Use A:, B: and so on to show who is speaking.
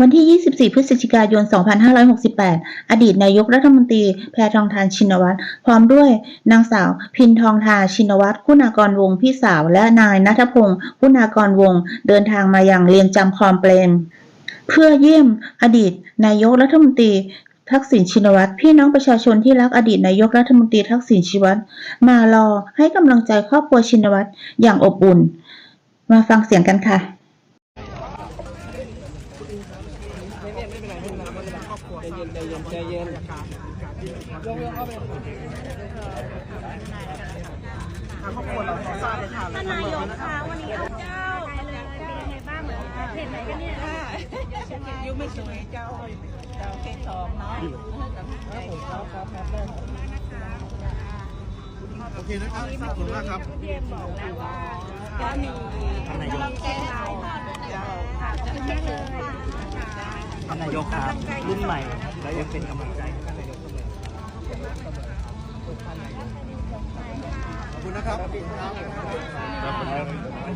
A: วันที่ 24 พฤศจิกายน 2568 อดีตนายกรัฐมนตรีแพทองทานชินวัตร พร้อมด้วยนางสาว พินทองทาชินวัตรคุณากรวงพี่สาว และนายนัทพงศ์คุณากรวงเดินทางมาอยังเรียนจำคลองเปรม เพื่อเยี่ยมอดีตนายกรัฐมนตรีทักษิณชินวัตรพี่น้องประชาชนที่รักอดีตนายกรัฐมนตรีทักษิณชินวัตรมารอให้กำลังใจครอบครัวชินวัตรอย่างอบอุ่น มาฟังเสียงกันค่ะ
B: ท่านนายกคะวันนี้เอาเจ้าเป็นยังไงบ้างเหมือนเห็นไหนกันเนี่ย
C: ยูไม่สวยเจ้าเจ้าเพชรทองเนาะ
D: โอเคนะครับขอบคุณมากครับ
B: เรียบอกแล้วว่าก็มี
D: นายก
B: แก้ไขเจ้าค่ะจะไม่เลย
D: ท่า นายกครับรุ่นใหม่ และยังเป็นกำลังใจให้ท่านนายกเสมอขอบคุณนะครับ